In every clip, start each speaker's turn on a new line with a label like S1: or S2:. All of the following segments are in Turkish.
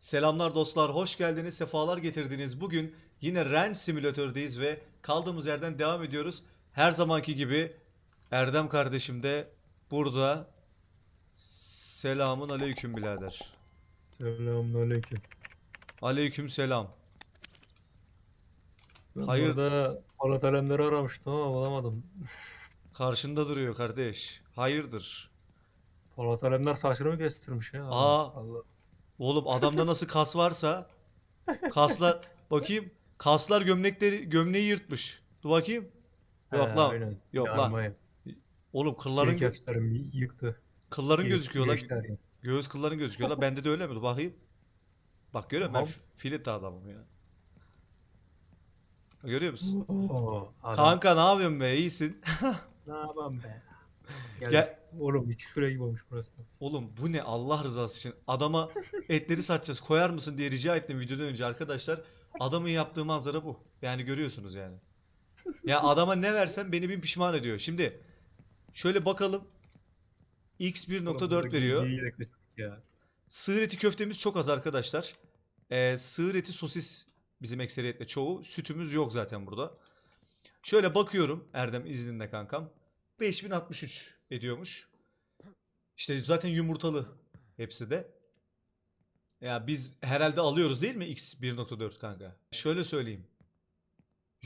S1: Selamlar dostlar, hoş geldiniz, sefalar getirdiniz. Bugün yine Ranch Simülatör'deyiz ve kaldığımız yerden devam ediyoruz. Her zamanki gibi Erdem kardeşim de burada. Selamun aleyküm birader.
S2: Selamünaleyküm.
S1: Aleyküm selam.
S2: Ben
S1: Hayır.
S2: burada Polat Alemdar'ı aramıştım ama bulamadım.
S1: Karşında duruyor kardeş. Hayırdır?
S2: Polat Alemdar saçını mı kestirmiş ya?
S1: Aa.
S2: Allah.
S1: Oğlum adamda nasıl kas varsa kaslar bakayım kaslar gömlekleri gömleği yırtmış. Dur bakayım. Yok
S2: He,
S1: lan.
S2: aynen.
S1: Yok lan.
S2: Yarmayı.
S1: Oğlum kılların
S2: yapışlarım y- yıktı.
S1: kılların
S2: Yık-
S1: gözüküyor lan.
S2: yer.
S1: Göğüs kılların gözüküyor lan. Bende de öyle mi? Dur bakayım. Bak görüyor musun? Ben
S2: Tamam.
S1: f- filit adamım ya. Görüyor musun?
S2: Oo, adam.
S1: Kanka ne yapıyorsun be? İyisin.
S2: Ne yapalım be? Gel.
S1: Gel.
S2: Oğlum iki şuraya gibi olmuş burası.
S1: Oğlum bu ne Allah rızası için? Adama etleri satacağız koyar mısın diye rica ettim videodan önce arkadaşlar. Adamın yaptığı manzara bu. Yani görüyorsunuz yani. Ya adama ne versem beni bin pişman ediyor. Şimdi şöyle bakalım. X
S2: Oğlum
S1: 1.4
S2: burada
S1: veriyor. Sığır eti köftemiz çok az arkadaşlar. Ee, sığır eti sosis bizim ekseriyetle çoğu. Sütümüz yok zaten burada. Şöyle bakıyorum Erdem izninle kankam. 5063 ediyormuş. İşte zaten yumurtalı hepsi de. Ya biz herhalde alıyoruz değil mi X 1.4 kanka? Şöyle söyleyeyim.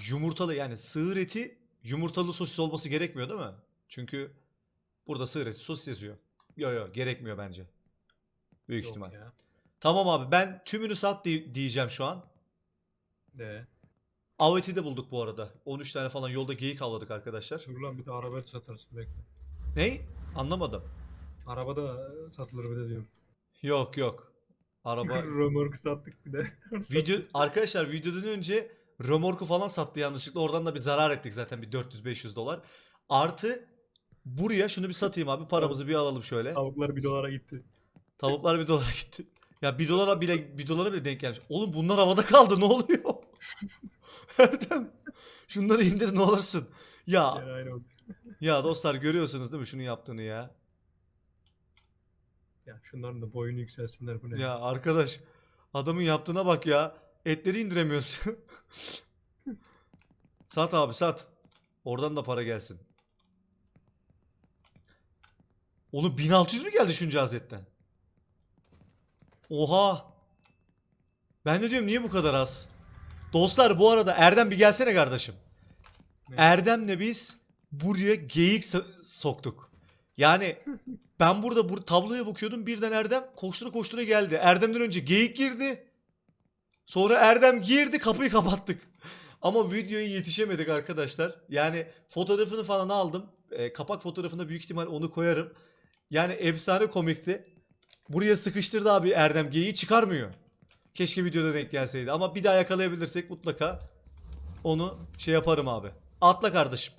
S1: Yumurtalı yani sığır eti yumurtalı sosis olması gerekmiyor değil mi? Çünkü burada sığır eti sosis yazıyor. Yok yok gerekmiyor bence. Büyük
S2: Yok
S1: ihtimal.
S2: ya.
S1: Tamam abi ben tümünü sat di- diyeceğim şu an.
S2: De.
S1: Av eti de bulduk bu arada. 13 tane falan yolda geyik avladık arkadaşlar.
S2: Dur lan bir de araba satarsın bekle.
S1: Ney? Anlamadım.
S2: Araba da satılır bir de diyorum.
S1: Yok yok. Araba
S2: Römorku sattık bir de.
S1: video arkadaşlar videodan önce römorku falan sattı yanlışlıkla. Oradan da bir zarar ettik zaten bir 400-500 dolar. Artı buraya şunu bir satayım abi. Paramızı bir alalım şöyle.
S2: Tavuklar bir dolara gitti.
S1: Tavuklar bir dolara gitti. Ya bir dolara bile bir dolara bile denk gelmiş. Oğlum bunlar havada kaldı ne oluyor? Erdem şunları indir ne olursun. Ya ya dostlar görüyorsunuz değil mi şunu yaptığını ya?
S2: Ya şunların da boyunu yükselsinler bu ne?
S1: Ya arkadaş adamın yaptığına bak ya. Etleri indiremiyorsun. sat abi sat. Oradan da para gelsin. Oğlum 1600 mü geldi şunca azetten? Oha. Ben de diyorum niye bu kadar az? Dostlar bu arada Erdem bir gelsene kardeşim.
S2: Ne?
S1: Erdem'le biz buraya geyik so- soktuk. Yani ben burada bu tabloya bakıyordum birden Erdem koştura koştura geldi. Erdem'den önce geyik girdi. Sonra Erdem girdi kapıyı kapattık. Ama videoya yetişemedik arkadaşlar. Yani fotoğrafını falan aldım. E, kapak fotoğrafında büyük ihtimal onu koyarım. Yani efsane komikti. Buraya sıkıştırdı abi Erdem geyiği çıkarmıyor. Keşke videoda denk gelseydi. Ama bir daha yakalayabilirsek mutlaka onu şey yaparım abi. Atla kardeşim.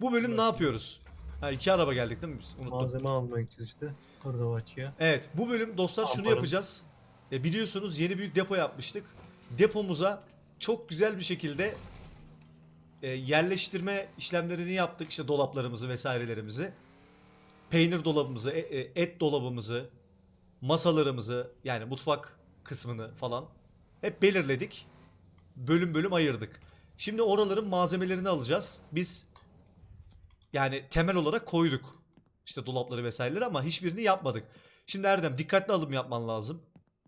S1: Bu bölüm ne
S2: Bırak.
S1: yapıyoruz? Ha iki araba geldik değil mi biz? Unuttum.
S2: Malzeme almaya gideceğiz işte. Hırdavatçıya.
S1: Evet bu bölüm dostlar şunu
S2: Yaparım.
S1: yapacağız. E, biliyorsunuz yeni büyük depo yapmıştık. Depomuza çok güzel bir şekilde e, yerleştirme işlemlerini yaptık. İşte dolaplarımızı vesairelerimizi. Peynir dolabımızı, e- e, et dolabımızı, masalarımızı yani mutfak kısmını falan hep belirledik. Bölüm bölüm ayırdık. Şimdi oraların malzemelerini alacağız. Biz yani temel olarak koyduk. İşte dolapları vesaireleri ama hiçbirini yapmadık. Şimdi Erdem dikkatli alım yapman lazım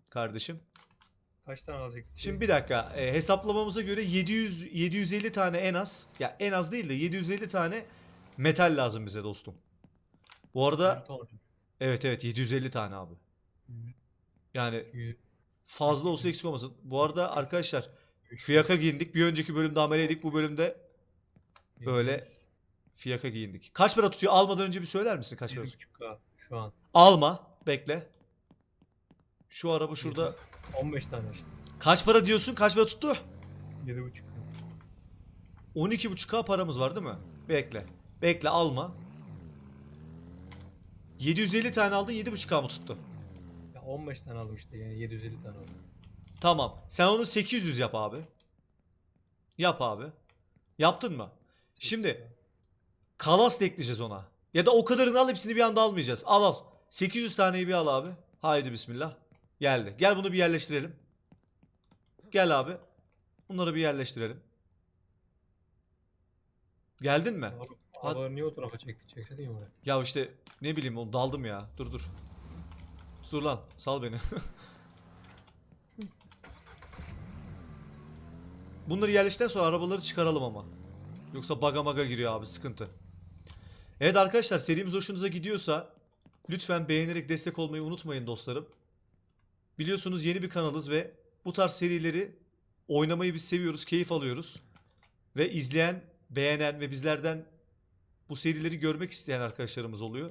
S1: kardeşim.
S2: Kaç tane alacaktık?
S1: Şimdi bir dakika e, hesaplamamıza göre 700 750 tane en az ya en az değil de 750 tane metal lazım bize dostum. Bu arada evet evet 750 tane abi. Yani fazla olsa eksik olmasın. Bu arada arkadaşlar fiyaka giyindik. Bir önceki bölümde ameleydik. Bu bölümde böyle fiyaka giyindik. Kaç para tutuyor? Almadan önce bir söyler misin kaç para tutuyor?
S2: 1.5K şu an.
S1: Alma. Bekle. Şu araba şurada.
S2: 15 tane işte.
S1: Kaç para diyorsun? Kaç para tuttu?
S2: 7.5K.
S1: 12.5k paramız var değil mi? Bekle. Bekle alma. 750 tane aldın 7.5k mı tuttu?
S2: Ya 15 tane aldım işte yani 750 tane aldım.
S1: Tamam. Sen onu 800 yap abi. Yap abi. Yaptın mı? Şimdi kalas da ekleyeceğiz ona. Ya da o kadarını al hepsini bir anda almayacağız. Al al. 800 taneyi bir al abi. Haydi bismillah. Geldi. Gel bunu bir yerleştirelim. Gel abi. Bunları bir yerleştirelim. Geldin mi?
S2: Araba- Arabaları niye o tarafa çekti? Çeksene ya.
S1: Ya işte ne bileyim oğlum daldım ya. Dur dur. Dur lan sal beni. Bunları yerleştikten sonra arabaları çıkaralım ama. Yoksa baga maga giriyor abi sıkıntı. Evet arkadaşlar serimiz hoşunuza gidiyorsa lütfen beğenerek destek olmayı unutmayın dostlarım. Biliyorsunuz yeni bir kanalız ve bu tarz serileri oynamayı biz seviyoruz, keyif alıyoruz. Ve izleyen, beğenen ve bizlerden bu serileri görmek isteyen arkadaşlarımız oluyor.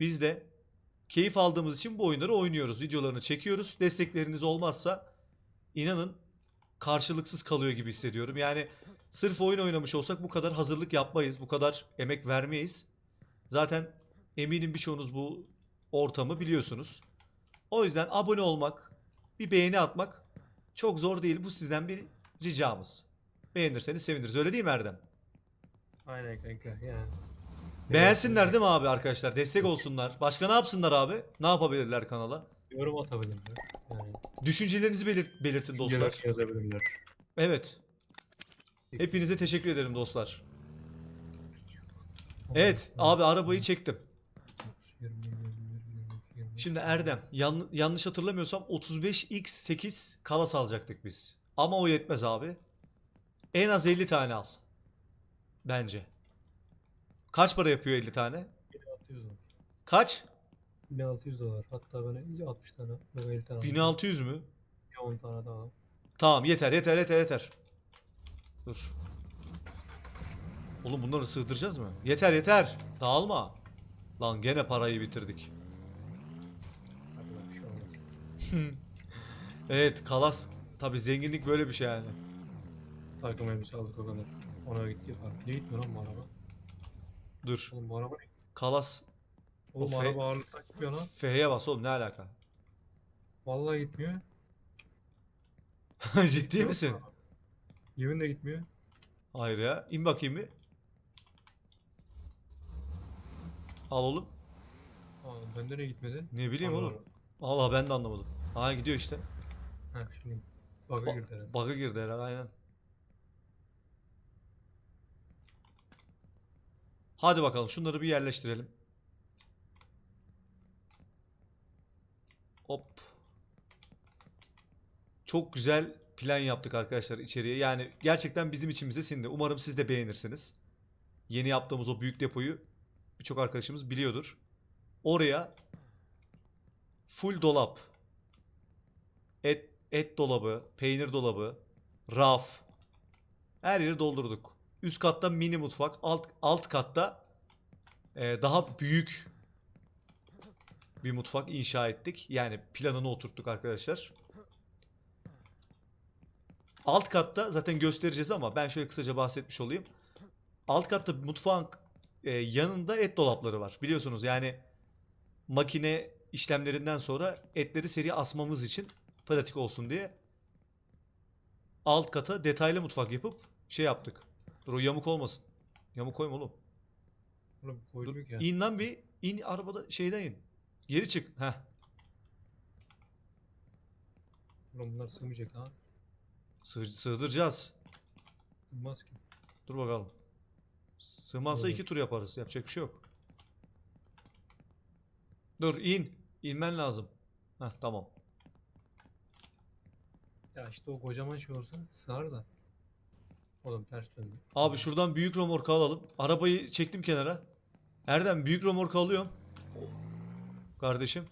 S1: Biz de keyif aldığımız için bu oyunları oynuyoruz. Videolarını çekiyoruz. Destekleriniz olmazsa inanın karşılıksız kalıyor gibi hissediyorum. Yani sırf oyun oynamış olsak bu kadar hazırlık yapmayız. Bu kadar emek vermeyiz. Zaten eminim birçoğunuz bu ortamı biliyorsunuz. O yüzden abone olmak, bir beğeni atmak çok zor değil. Bu sizden bir ricamız. Beğenirseniz seviniriz. Öyle değil mi Erdem?
S2: Aynen kanka yani.
S1: Beğensinler değil mi abi arkadaşlar? Destek olsunlar. Başka ne yapsınlar abi? Ne yapabilirler kanala?
S2: Yorum atabilirler. Yani.
S1: Düşüncelerinizi belir- belirtin dostlar.
S2: Yazabilirler.
S1: Evet. Hepinize teşekkür ederim dostlar. Evet abi arabayı çektim. Şimdi Erdem yan- yanlış hatırlamıyorsam 35x8 kalas alacaktık biz. Ama o yetmez abi. En az 50 tane al. Bence. Kaç para yapıyor 50 tane?
S2: 1600 dolar.
S1: Kaç?
S2: 1600 dolar. Hatta ben 60 tane, yok 50 tane. aldım.
S1: 1600 mü?
S2: Bir 10 tane daha.
S1: Tamam yeter yeter yeter yeter. Dur. Oğlum bunları sığdıracağız mı? Yeter yeter. Dağılma. Lan gene parayı bitirdik. Evet kalas. Tabi zenginlik böyle bir şey yani.
S2: Takım elbise aldık o kadar. Ona gitti. Niye gitmiyor lan bu araba?
S1: Dur.
S2: Oğlum bu araba ne?
S1: Kalas.
S2: Oğlum
S1: fe-
S2: araba ağırlıktan gitmiyor lan.
S1: F'ye bas oğlum ne alaka?
S2: Vallahi gitmiyor.
S1: Ciddi
S2: Yok
S1: misin?
S2: araba. Yemin de gitmiyor.
S1: Hayır ya. İn bakayım bir. Al oğlum.
S2: Aa, bende ne gitmedi?
S1: Ne bileyim
S2: Allah
S1: oğlum. Allah ben de anlamadım. Ha gidiyor işte.
S2: Ha şimdi bug'a girdi herhalde.
S1: Bug'a girdi herhalde aynen. Hadi bakalım şunları bir yerleştirelim. Hop. Çok güzel plan yaptık arkadaşlar içeriye. Yani gerçekten bizim içimize sindi. Umarım siz de beğenirsiniz. Yeni yaptığımız o büyük depoyu birçok arkadaşımız biliyordur. Oraya full dolap, et et dolabı, peynir dolabı, raf her yeri doldurduk. Üst katta mini mutfak, alt alt katta e, daha büyük bir mutfak inşa ettik. Yani planını oturttuk arkadaşlar. Alt katta zaten göstereceğiz ama ben şöyle kısaca bahsetmiş olayım. Alt katta mutfağın e, yanında et dolapları var. Biliyorsunuz yani makine işlemlerinden sonra etleri seri asmamız için pratik olsun diye alt kata detaylı mutfak yapıp şey yaptık. Dur o yamuk olmasın. Yamuk koyma oğlum.
S2: Oğlum
S1: Dur.
S2: koyduk ya.
S1: İn lan bir. in arabada şeyden in. Geri çık. Heh.
S2: Oğlum bunlar sığmayacak ha.
S1: Sığ- sığdıracağız.
S2: Sığmaz ki.
S1: Dur bakalım. Sığmazsa
S2: Olur.
S1: iki tur yaparız. Yapacak bir şey yok. Dur in. İnmen lazım. Heh tamam.
S2: Ya işte o kocaman şey olsa sığar da. Oğlum ters döndü.
S1: Abi şuradan büyük romorka alalım. Arabayı çektim kenara. Erdem büyük romorka alıyorum. Kardeşim.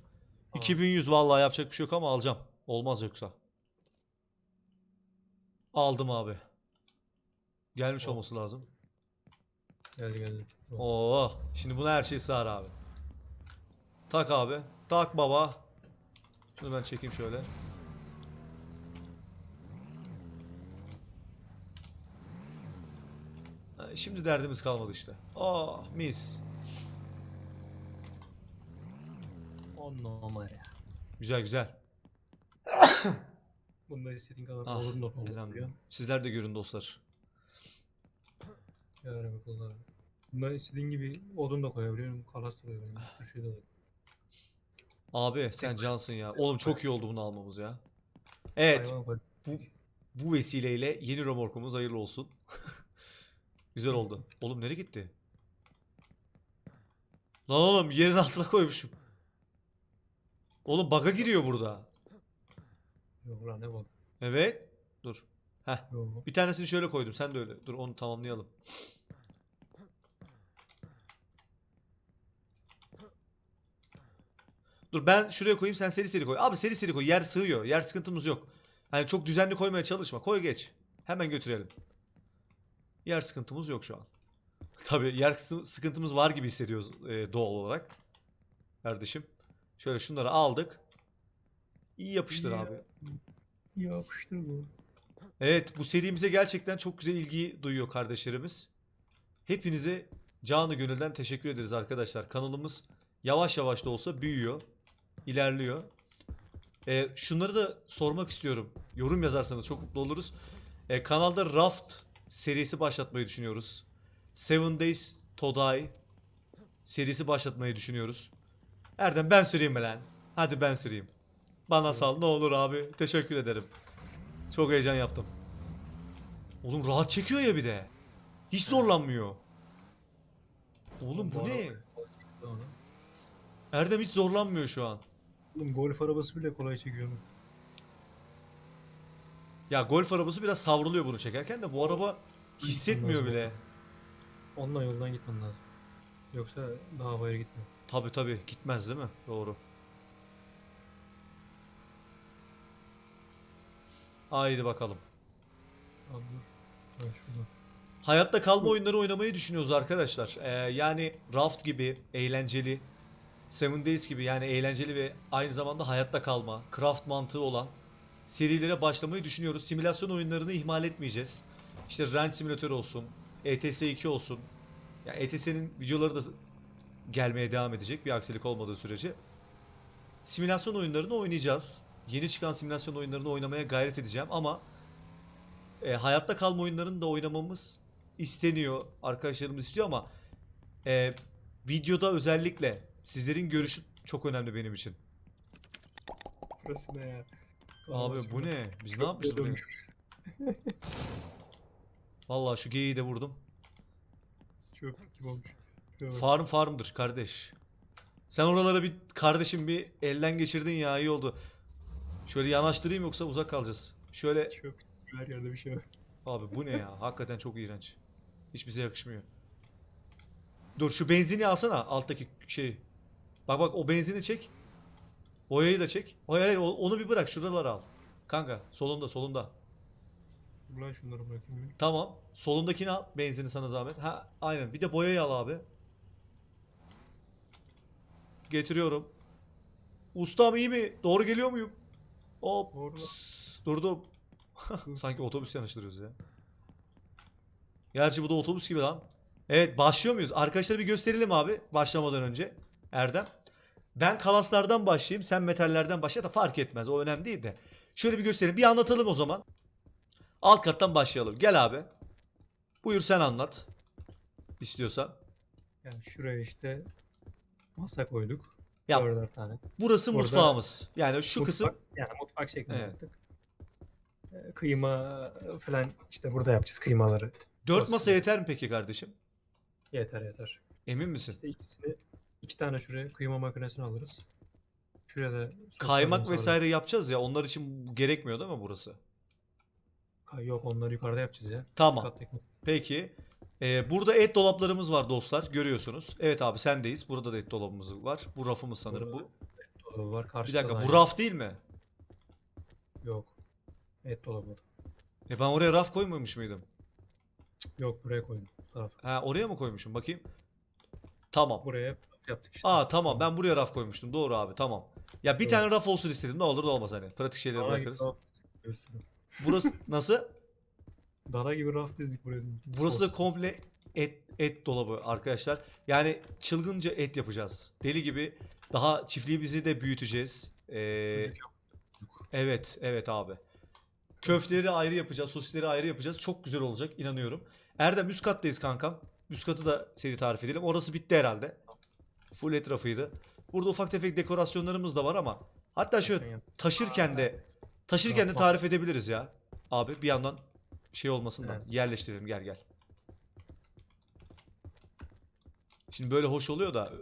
S2: Tamam.
S1: 2100 vallahi yapacak bir şey yok ama alacağım. Olmaz yoksa. Aldım abi. Gelmiş
S2: Oh.
S1: olması lazım.
S2: Geldi geldi.
S1: Oo, şimdi buna her şey sığar abi. Tak abi. Tak baba. Şunu ben çekeyim şöyle. Şimdi derdimiz kalmadı işte. Oh mis.
S2: On numara.
S1: Güzel güzel.
S2: Bunda istediğin kadar
S1: Ah,
S2: olur oluyor.
S1: Sizler de görün dostlar.
S2: Yarın bakalım. Bunda istediğin gibi odun da koyabiliyorum, kalas da koyabiliyorum. Bir sürü şey de.
S1: Abi sen cansın ya. Oğlum çok iyi oldu bunu almamız ya. Evet. Bu, bu vesileyle yeni römorkumuz hayırlı olsun. Güzel oldu. Oğlum nereye gitti? Lan oğlum yerin altına koymuşum. Oğlum bug'a giriyor burada.
S2: Yok lan ne bak.
S1: Evet. Dur. Heh.
S2: Yok.
S1: Bir tanesini şöyle koydum. Sen de öyle. Dur onu tamamlayalım. Dur ben şuraya koyayım sen seri seri koy. Abi seri seri koy. Yer sığıyor. Yer sıkıntımız yok. Hani çok düzenli koymaya çalışma. Koy geç. Hemen götürelim. Yer sıkıntımız yok şu an. Tabii yer sıkıntımız var gibi hissediyoruz e, doğal olarak. Kardeşim. Şöyle şunları aldık. İyi yapıştır
S2: İyi
S1: abi.
S2: Yapıştır bu.
S1: Evet bu serimize gerçekten çok güzel ilgi duyuyor kardeşlerimiz. Hepinize canı gönülden teşekkür ederiz arkadaşlar. Kanalımız yavaş yavaş da olsa büyüyor, ilerliyor. Ee, şunları da sormak istiyorum. Yorum yazarsanız çok mutlu oluruz. Ee, kanalda Raft serisi başlatmayı düşünüyoruz. Seven Days to Die serisi başlatmayı düşünüyoruz. Erdem ben süreyim mi lan? Hadi ben süreyim. Bana sal ne olur abi. Teşekkür ederim. Çok heyecan yaptım. Oğlum rahat çekiyor ya bir de. Hiç zorlanmıyor. Oğlum bu ne? Erdem hiç zorlanmıyor şu an.
S2: Oğlum golf arabası bile kolay çekiyor.
S1: Ya golf arabası biraz savruluyor bunu çekerken de bu araba hissetmiyor bile.
S2: Onunla yoldan gitmem lazım. Yoksa daha havaya gitmiyor.
S1: Tabi tabi gitmez değil mi? Doğru. Haydi bakalım.
S2: Abi dur. Ben şurada.
S1: Hayatta kalma oyunları oynamayı düşünüyoruz arkadaşlar. Ee, yani Raft gibi eğlenceli, Seven Days gibi yani eğlenceli ve aynı zamanda hayatta kalma, craft mantığı olan serilere başlamayı düşünüyoruz. Simülasyon oyunlarını ihmal etmeyeceğiz. İşte Ranch Simulator olsun, ETS 2 olsun. Yani ETS'nin videoları da gelmeye devam edecek bir aksilik olmadığı sürece. Simülasyon oyunlarını oynayacağız. Yeni çıkan simülasyon oyunlarını oynamaya gayret edeceğim ama e, hayatta kalma oyunlarını da oynamamız isteniyor. Arkadaşlarımız istiyor ama e, videoda özellikle sizlerin görüşü çok önemli benim için.
S2: Burası?
S1: Abi bu ne? Biz ne yapmışız buraya? Vallahi şu geyiği de vurdum.
S2: Çöp gibi olmuş. Şöyle bak.
S1: Farm farmdır kardeş. Sen oralara bir kardeşim bir elden geçirdin ya iyi oldu. Şöyle yanaştırayım yoksa uzak kalacağız. Şöyle
S2: Çöp. Her yerde bir şey var.
S1: abi bu ne ya? Hakikaten çok iğrenç. Hiç bize yakışmıyor. Dur şu benzini alsana alttaki şey. Bak bak o benzini çek. Boyayı da çek. Hayır hayır onu bir bırak şuraları al. Kanka solunda solunda.
S2: Dur lan şunları bırakayım. bir.
S1: Tamam. Solundakini al. Benzini sana zahmet. Ha aynen. Bir de boyayı al abi. Getiriyorum. Ustam iyi mi? Doğru geliyor muyum? Hop.
S2: Doğru.
S1: pss, durdum. Sanki otobüs yanaştırıyoruz ya. Gerçi bu da otobüs gibi lan. Evet başlıyor muyuz? Arkadaşlara bir gösterelim abi başlamadan önce. Erdem. Ben kalaslardan başlayayım. Sen metallerden başla da fark etmez. O önemli değil de. Şöyle bir gösterelim. Bir anlatalım o zaman. Alt kattan başlayalım. Gel abi. Buyur sen anlat. İstiyorsan.
S2: Yani şuraya işte masa koyduk.
S1: Ya
S2: Dörder tane.
S1: burası
S2: Orada-
S1: mutfağımız. Yani şu
S2: Mutfak-
S1: kısım
S2: Yani mutfak şeklinde
S1: Evet.
S2: yaptık. Ee, Kıyma falan işte burada yapacağız kıymaları.
S1: 4
S2: Sos.
S1: masa yeter mi peki kardeşim?
S2: Yeter yeter.
S1: Emin misin?
S2: İşte ikisini iki tane şuraya kıyma makinesini alırız. Şuraya da
S1: Kaymak vesaire yapacağız ya. Onlar için gerekmiyor değil mi burası?
S2: Kay- Yok onları yukarıda yapacağız ya.
S1: Tamam. Peki. Ee, burada et dolaplarımız var dostlar. Görüyorsunuz. Evet abi sendeyiz. Burada da et dolabımız var. Bu rafımız sanırım bu.
S2: dolabı var.
S1: Bir
S2: Karşıda
S1: dakika
S2: da
S1: bu raf değil mi?
S2: Yok. Et dolabı.
S1: E ben oraya raf koymamış mıydım?
S2: Yok buraya koydum.
S1: Ha oraya mı koymuşum? Bakayım. Tamam.
S2: Buraya yaptık işte.
S1: Aa tamam ben buraya raf koymuştum. Doğru abi tamam. Ya bir
S2: Evet.
S1: tane raf olsun istedim. Ne olur da olmaz hani. Pratik şeyleri
S2: gibi
S1: bırakırız.
S2: raf dizdik üstüne.
S1: Burası nasıl?
S2: Dana gibi raf dizdik buraya.
S1: Burası da
S2: Sos.
S1: komple et et dolabı arkadaşlar. Yani çılgınca et yapacağız. Deli gibi daha çiftliğimizi de büyüteceğiz. Ee,
S2: Müzik yok.
S1: evet, evet abi. Köfteleri ayrı yapacağız, sosisleri ayrı yapacağız. Çok güzel olacak inanıyorum. Erdem üst kattayız kankam. Üst katı da seri tarif edelim. Orası bitti herhalde. Full etrafıydı. Burada ufak tefek dekorasyonlarımız da var ama hatta şöyle taşırken de taşırken de tarif edebiliriz ya. Abi bir yandan şey olmasın da
S2: Evet.
S1: yerleştirelim gel gel. Şimdi böyle hoş oluyor da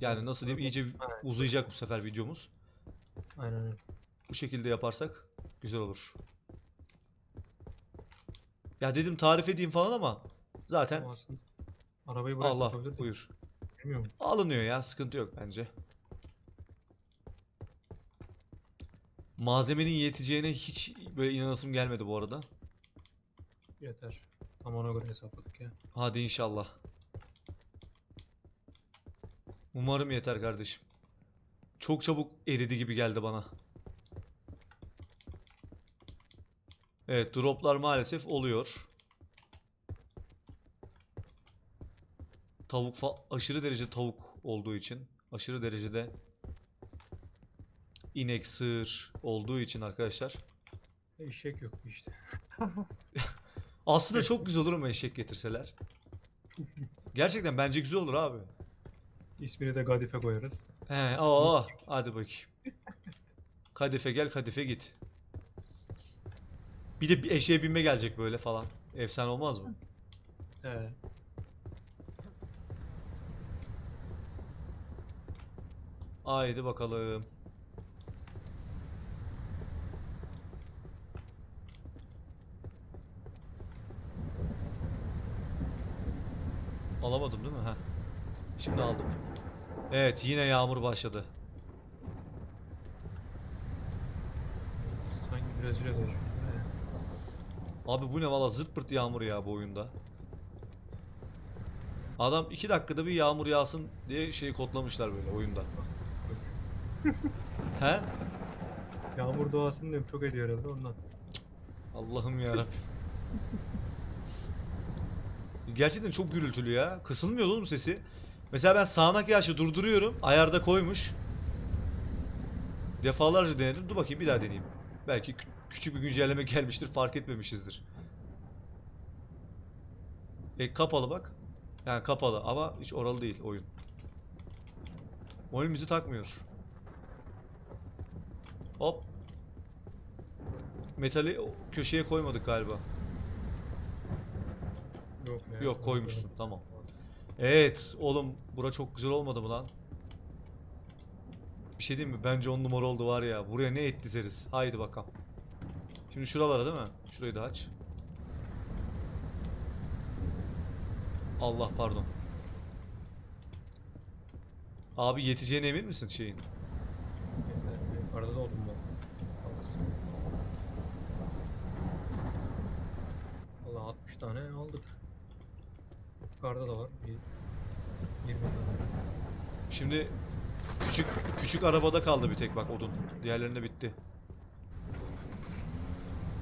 S1: yani nasıl diyeyim iyice uzayacak bu sefer videomuz.
S2: Aynen.
S1: Bu şekilde yaparsak güzel olur. Ya dedim tarif edeyim falan ama zaten
S2: aslında arabayı buraya
S1: Allah buyur.
S2: Bilmiyorum.
S1: Alınıyor ya sıkıntı yok bence. Malzemenin yeteceğine hiç böyle inanasım gelmedi bu arada.
S2: Yeter. Tam ona göre hesapladık ya.
S1: Hadi inşallah. Umarım yeter kardeşim. Çok çabuk eridi gibi geldi bana. Evet, droplar maalesef oluyor. Tavuk fa- aşırı derece tavuk olduğu için, aşırı derecede inek, sığır olduğu için arkadaşlar.
S2: Eşek yok işte.
S1: Aslında çok güzel olur mu eşek getirseler? Gerçekten bence güzel olur abi.
S2: İsmini de Gadife koyarız.
S1: He, aa, hadi bakayım. Kadife gel, kadife git. Bir de bir eşeğe binme gelecek böyle falan. Efsane olmaz mı?
S2: He.
S1: Haydi bakalım. Alamadım değil mi? Ha. Şimdi aldım. Evet, yine yağmur başladı.
S2: Sanki Brezilya'da.
S1: Abi bu ne valla zırt pırt yağmur ya bu oyunda. Adam iki dakikada bir yağmur yağsın diye şey kodlamışlar böyle oyunda. He?
S2: Yağmur doğasını diyorum çok ediyor herhalde ondan.
S1: Allah'ım yarabbim. Gerçekten çok gürültülü ya. Kısılmıyor oğlum sesi. Mesela ben sağanak yağışı durduruyorum. Ayarda koymuş. Defalarca denedim. Dur bakayım bir daha deneyeyim. Belki kü- küçük bir güncelleme gelmiştir. Fark etmemişizdir. E kapalı bak. Yani kapalı ama hiç oralı değil oyun. Oyun bizi takmıyor. Hop. Metali köşeye koymadık galiba.
S2: Yok ya.
S1: Yok koymuşsun tamam. Evet oğlum bura çok güzel olmadı mı lan? Bir şey diyeyim mi? Bence on numara oldu var ya. Buraya ne et dizeriz. Haydi bakalım. Şimdi şuralara değil mi? Şurayı da aç. Allah pardon. Abi yeteceğine emin misin şeyin?
S2: Yukarıda da oldum ben. Valla 60 tane aldık. Yukarıda da var. Bir 20 tane.
S1: Şimdi küçük küçük arabada kaldı bir tek bak odun. Diğerlerinde bitti.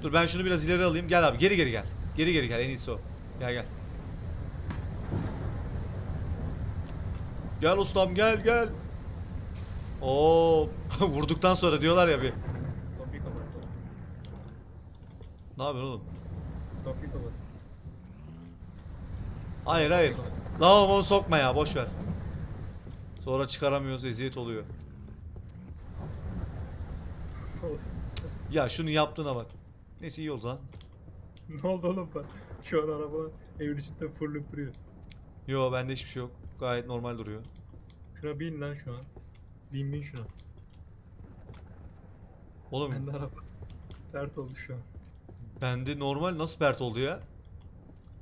S1: Dur ben şunu biraz ileri alayım. Gel abi geri geri gel. Geri geri gel en iyisi o. Gel gel. Gel ustam gel gel. Oo vurduktan sonra diyorlar ya bir. Ne yapıyorsun oğlum? Hayır hayır. Lan oğlum onu sokma ya boş ver. Sonra çıkaramıyoruz eziyet oluyor. Ya şunu yaptığına bak. Neyse iyi oldu lan.
S2: ne oldu oğlum ben? Şu an araba evin içinde fırlayıp duruyor.
S1: Yo bende hiçbir şey yok. Gayet normal duruyor.
S2: Şuna bin lan şu an. Bin bin şuna.
S1: Oğlum
S2: Bende araba dert oldu şu an.
S1: bende normal nasıl pert oldu ya?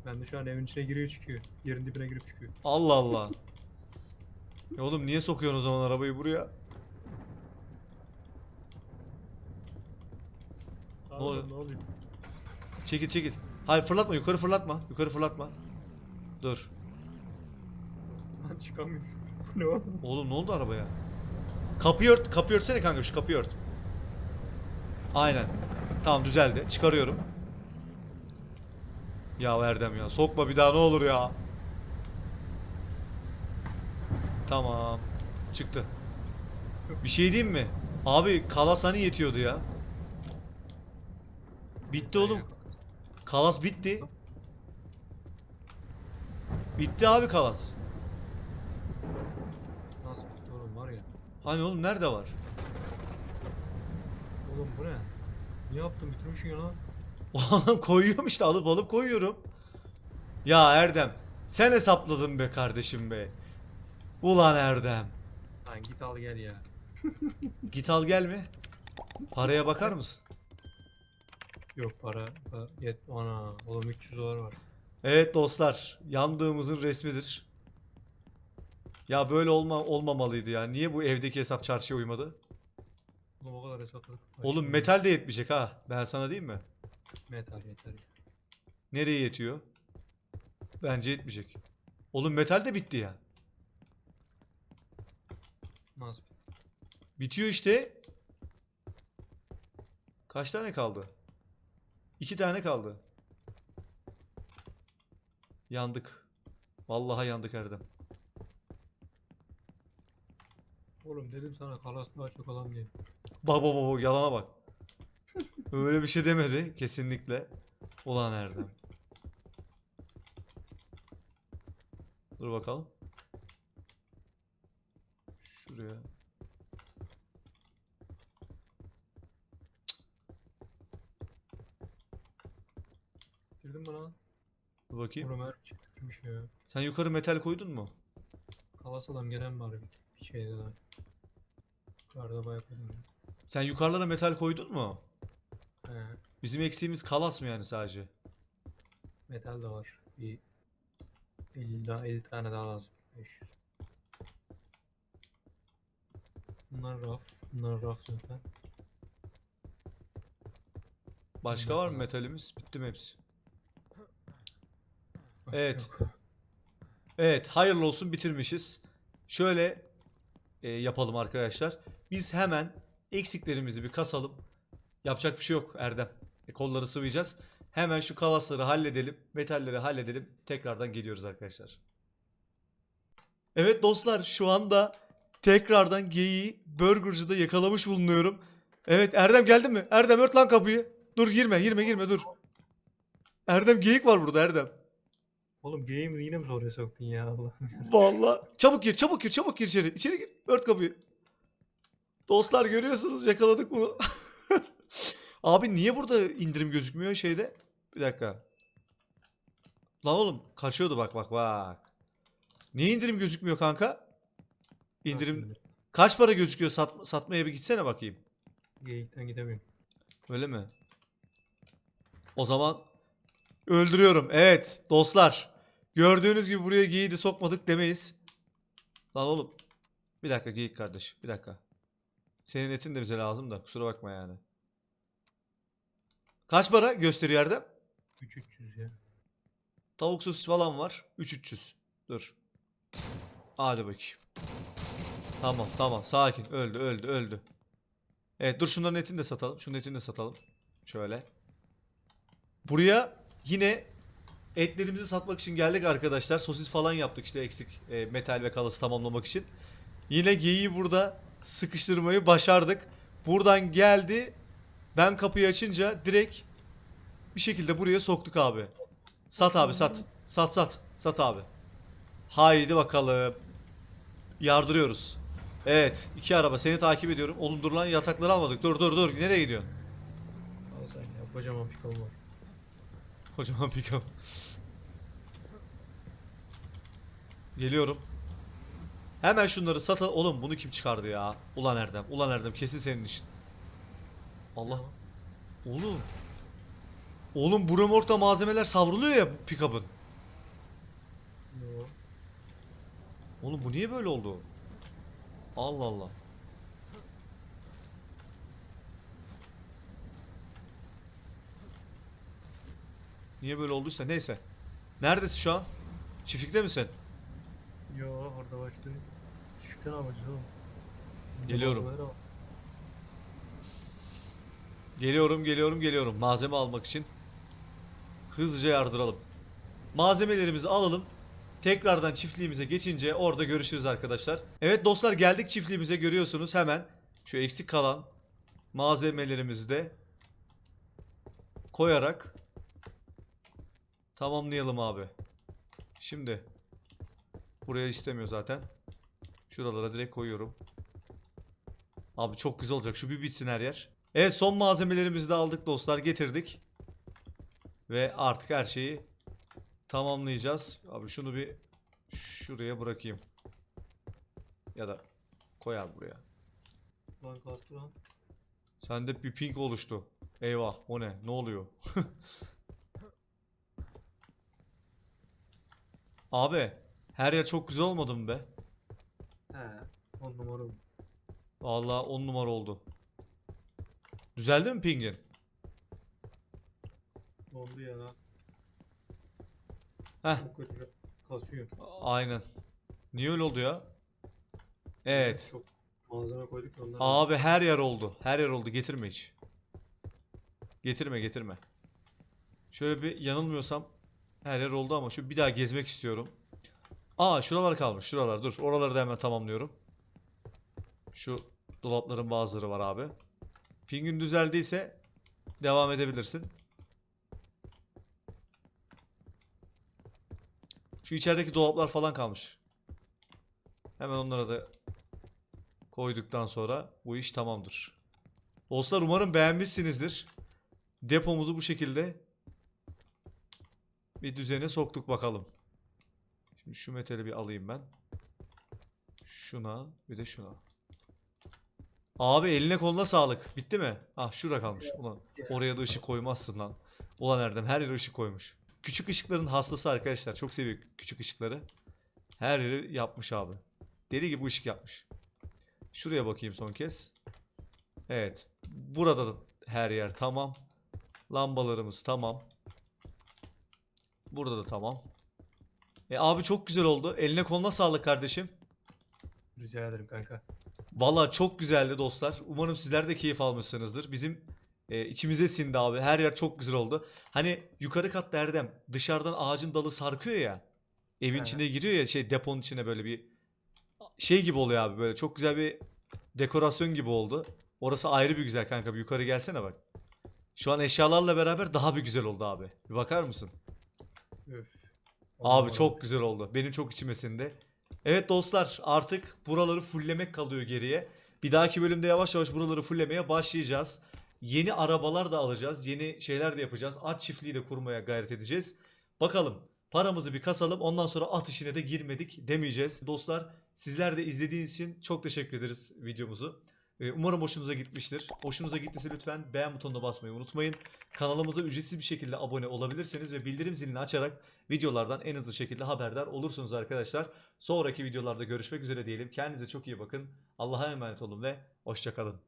S2: Bende şu an evin içine giriyor çıkıyor. Yerin dibine girip çıkıyor.
S1: Allah Allah. Ya oğlum niye sokuyorsun o zaman arabayı buraya? Oluyor?
S2: Ne oluyor?
S1: Çekil çekil. Hayır fırlatma yukarı fırlatma. Yukarı fırlatma. Dur.
S2: Lan çıkamıyorum. Ne oğlum?
S1: Oğlum ne oldu arabaya? Kapıyı ört. Kapıyı örtsene kanka şu kapıyı ört. Aynen. Tamam düzeldi. Çıkarıyorum. Ya Erdem ya sokma bir daha ne olur ya. Tamam. Çıktı. Bir şey diyeyim mi? Abi kalas hani yetiyordu ya. Bitti oğlum. Kalas bitti. Bitti abi kalas. Hani oğlum nerede var?
S2: Oğlum bu ne? Niye yaptın bitirmişsin ya lan?
S1: Oğlum koyuyorum işte alıp alıp koyuyorum. Ya Erdem sen hesapladın be kardeşim be. Ulan Erdem.
S2: Lan git al gel ya.
S1: Git al gelme. Paraya bakar mısın?
S2: Yok para. pa- Yet ana. Oğlum 300 dolar var.
S1: Evet dostlar yandığımızın resmidir. Ya böyle olma olmamalıydı ya. Niye bu evdeki hesap çarşıya uymadı?
S2: Oğlum o kadar hesapladık.
S1: Oğlum metal de yetmeyecek ha. Ben sana diyeyim mi?
S2: Metal yeter.
S1: Nereye yetiyor? Bence yetmeyecek. Oğlum metal de bitti ya.
S2: Nasıl bitti?
S1: Bitiyor işte. Kaç tane kaldı? İki tane kaldı. Yandık. Vallahi yandık Erdem.
S2: Oğlum dedim sana kalas daha çok adam diye.
S1: Bak bak bak yalana bak. Öyle bir şey demedi kesinlikle. Ulan Erdem. Dur bakalım. Şuraya.
S2: Bitirdin mi lan?
S1: Dur bakayım.
S2: Oğlum her şey bitirmiş ya.
S1: Sen yukarı metal koydun mu?
S2: Kalas adam gelen var bir, bir şeyde daha. Yukarıda bayağı koydum.
S1: Sen yukarılara metal koydun mu?
S2: He.
S1: Bizim eksiğimiz kalas mı yani sadece?
S2: Metal de var. Bir 50 daha 50 tane daha lazım. 500. Bunlar raf. Bunlar raf zaten.
S1: Başka var mı metalimiz? Bitti mi hepsi?
S2: Başka
S1: Evet.
S2: yok.
S1: Evet, hayırlı olsun bitirmişiz. Şöyle e, yapalım arkadaşlar. Biz hemen eksiklerimizi bir kasalım. Yapacak bir şey yok Erdem. E, kolları sıvayacağız. Hemen şu kalasları halledelim. Metalleri halledelim. Tekrardan geliyoruz arkadaşlar. Evet dostlar şu anda tekrardan geyiği Burgercı'da yakalamış bulunuyorum. Evet Erdem geldin mi? Erdem ört lan kapıyı. Dur girme girme girme dur. Erdem geyik var burada Erdem.
S2: Oğlum game yine mi soruya soktun ya Allah.
S1: Vallahi. Çabuk gir, çabuk gir, çabuk gir içeri. İçeri gir. Ört kapıyı. Dostlar görüyorsunuz yakaladık bunu. Abi niye burada indirim gözükmüyor şeyde? Bir dakika. Lan oğlum kaçıyordu bak bak bak. Niye indirim gözükmüyor kanka? İndirim kaç para gözüküyor? Sat, satmaya bir gitsene bakayım.
S2: Geyikten gidemiyorum.
S1: Öyle mi? O zaman öldürüyorum. Evet dostlar. Gördüğünüz gibi buraya geyiği de sokmadık demeyiz. Lan oğlum. Bir dakika geyik kardeş. Bir dakika. Senin etin de bize lazım da kusura bakma yani. Kaç para gösteriyor Erdem?
S2: 3300 ya.
S1: Tavuk sosis falan var. 3300. Dur. Hadi bakayım. Tamam tamam sakin. Öldü öldü öldü. Evet dur şunların etini de satalım. Şunun etini de satalım. Şöyle. Buraya yine etlerimizi satmak için geldik arkadaşlar. Sosis falan yaptık işte eksik e, metal ve kalası tamamlamak için. Yine geyiği burada sıkıştırmayı başardık. Buradan geldi. Ben kapıyı açınca direkt bir şekilde buraya soktuk abi. Sat abi sat. Sat sat. Sat abi. Haydi bakalım. Yardırıyoruz. Evet. iki araba seni takip ediyorum. Oğlum dur lan yatakları almadık. Dur dur dur. Nereye gidiyorsun?
S2: Al sen ya kocaman pikal var.
S1: Kocaman pick-up. Geliyorum. Hemen şunları sat. Oğlum bunu kim çıkardı ya? Ulan Erdem. Ulan Erdem kesin senin işin. Allah. Oğlum. Oğlum bu remorkta malzemeler savruluyor ya pick-up'ın.
S2: Yo.
S1: Oğlum bu niye böyle oldu? Allah Allah. Niye böyle olduysa neyse. Neredesin şu an? Çiftlikte misin?
S2: Yo orada alacağız oğlum. Bunda
S1: Geliyorum. Geliyorum, geliyorum, geliyorum. Malzeme almak için. Hızlıca yardıralım. Malzemelerimizi alalım. Tekrardan çiftliğimize geçince orada görüşürüz arkadaşlar. Evet dostlar geldik çiftliğimize görüyorsunuz hemen. Şu eksik kalan malzemelerimizi de koyarak tamamlayalım abi. Şimdi buraya istemiyor zaten. Şuralara direkt koyuyorum. Abi çok güzel olacak. Şu bir bitsin her yer. Evet son malzemelerimizi de aldık dostlar. Getirdik. Ve artık her şeyi tamamlayacağız. Abi şunu bir şuraya bırakayım. Ya da koyar buraya.
S2: Lan lan.
S1: Sende bir ping oluştu. Eyvah o ne? Ne oluyor? Abi her yer çok güzel olmadı mı be?
S2: He. On numara bu.
S1: Vallahi 10 numara oldu. Düzeldi mi pingin?
S2: Oldu ya.
S1: Heh
S2: Çok kötü. Kasıyor.
S1: aynen. Niye öyle oldu ya? Evet.
S2: Çok malzeme koyduk ondan.
S1: Abi her yer oldu. Her yer oldu. Getirme hiç. Getirme getirme. Şöyle bir yanılmıyorsam her yer oldu ama şu bir daha gezmek istiyorum. Aa şuralar kalmış. Şuralar dur. Oraları da hemen tamamlıyorum. Şu dolapların bazıları var abi. Pingin düzeldiyse devam edebilirsin. Şu içerideki dolaplar falan kalmış. Hemen onlara da koyduktan sonra bu iş tamamdır. Dostlar umarım beğenmişsinizdir. Depomuzu bu şekilde bir düzene soktuk bakalım. Şimdi şu metali bir alayım ben. Şuna bir de şuna. Abi eline koluna sağlık. Bitti mi? Ah şurada kalmış. Ulan oraya da ışık koymazsın lan. Ulan Erdem her yere ışık koymuş. Küçük ışıkların hastası arkadaşlar. Çok seviyor küçük ışıkları. Her yeri yapmış abi. Deli gibi ışık yapmış. Şuraya bakayım son kez. Evet. Burada da her yer tamam. Lambalarımız tamam. Burada da tamam. E abi çok güzel oldu. Eline koluna sağlık kardeşim.
S2: Rica ederim kanka.
S1: Valla çok güzeldi dostlar. Umarım sizler de keyif almışsınızdır. Bizim e, içimize sindi abi. Her yer çok güzel oldu. Hani yukarı katta Erdem dışarıdan ağacın dalı sarkıyor ya. Evin
S2: He.
S1: içine giriyor ya şey deponun içine böyle bir şey gibi oluyor abi böyle. Çok güzel bir dekorasyon gibi oldu. Orası ayrı bir güzel kanka. Bir yukarı gelsene bak. Şu an eşyalarla beraber daha bir güzel oldu abi. Bir bakar mısın?
S2: On
S1: Abi
S2: numara
S1: çok güzel oldu. Benim çok içime sindi. Evet dostlar artık buraları fulllemek kalıyor geriye. Bir dahaki bölümde yavaş yavaş buraları fulllemeye başlayacağız. Yeni arabalar da alacağız. Yeni şeyler de yapacağız. At çiftliği de kurmaya gayret edeceğiz. Bakalım paramızı bir kasalım. Ondan sonra at işine de girmedik demeyeceğiz. Dostlar sizler de izlediğiniz için çok teşekkür ederiz videomuzu. Ee, Umarım hoşunuza gitmiştir. Hoşunuza gittiyse lütfen beğen butonuna basmayı unutmayın. Kanalımıza ücretsiz bir şekilde abone olabilirseniz ve bildirim zilini açarak videolardan en hızlı şekilde haberdar olursunuz arkadaşlar. Sonraki videolarda görüşmek üzere diyelim. Kendinize çok iyi bakın. Allah'a emanet olun ve hoşçakalın.